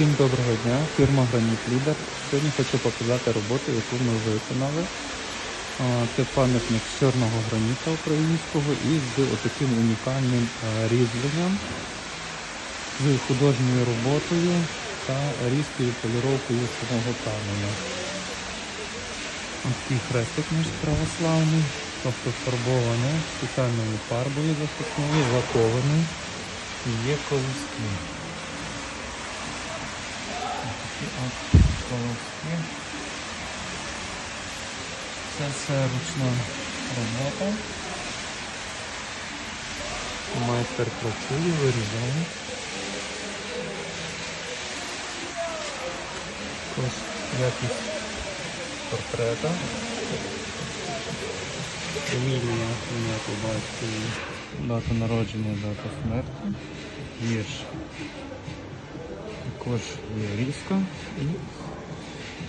Всім доброго дня, фірма Граніт Лідер. Сьогодні хочу показати роботу, яку ми виконали. Це пам'ятник з чорного граніта українського і з отаким унікальним різьбленням, з художньою роботою та різкою поліровкою самого каменя. Ось Такий хрестик наш православний, тобто фарбований спеціальною фарбою захисною, лакований і є колоски. Такі от колоски. Це все ручна робота. Майстер працює, вирізає. Також якість портрета. Фамілія, ім'я по батькові, дата народження, дата смерті, вірш. Також є різка і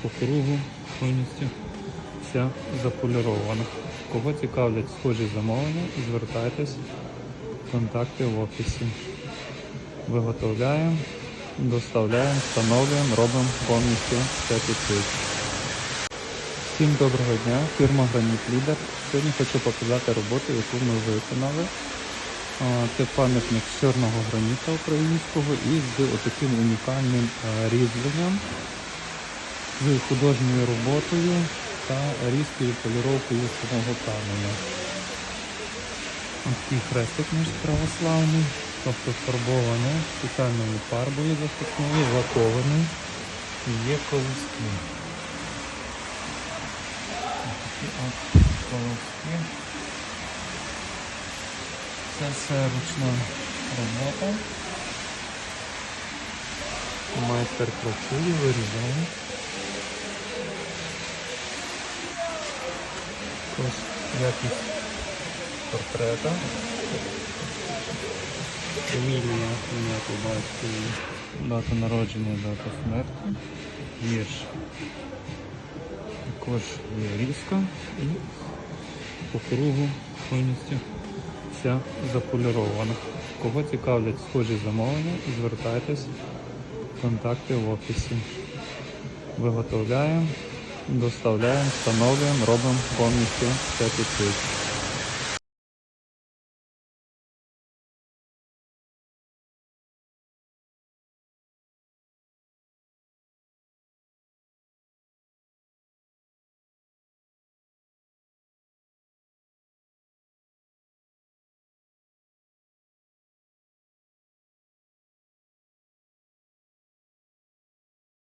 по кругу повністю вся заполірована. Кого цікавлять схожі замовлення, звертайтесь, контакти в офісі. Виготовляємо, доставляємо, встановлюємо, робимо повністю все під. Всім доброго дня, фірма Граніт Лідер. Сьогодні хочу показати роботу, яку ми виконали. Це пам'ятник з чорного граніта українського і з отаким унікальним е, різьбленням, з художньою роботою та різкою поліровкою самого каменя. Ось Такий хрестик наш православний, тобто фарбований спеціальною фарбою захисною, лакований і є колоски. Ось Такі колоски. Це все ручна робота. Майстер працює, вирізає. Також якість портрета. Фамілія, по батькові, дата народження, дата смерті, вірш. Також є різка і по кругу повністю вся заполірована. Кого цікавлять схожі замовлення, звертайтесь, контакти в офісі. Виготовляємо, доставляємо, встановлюємо, робимо повністю все під ключ.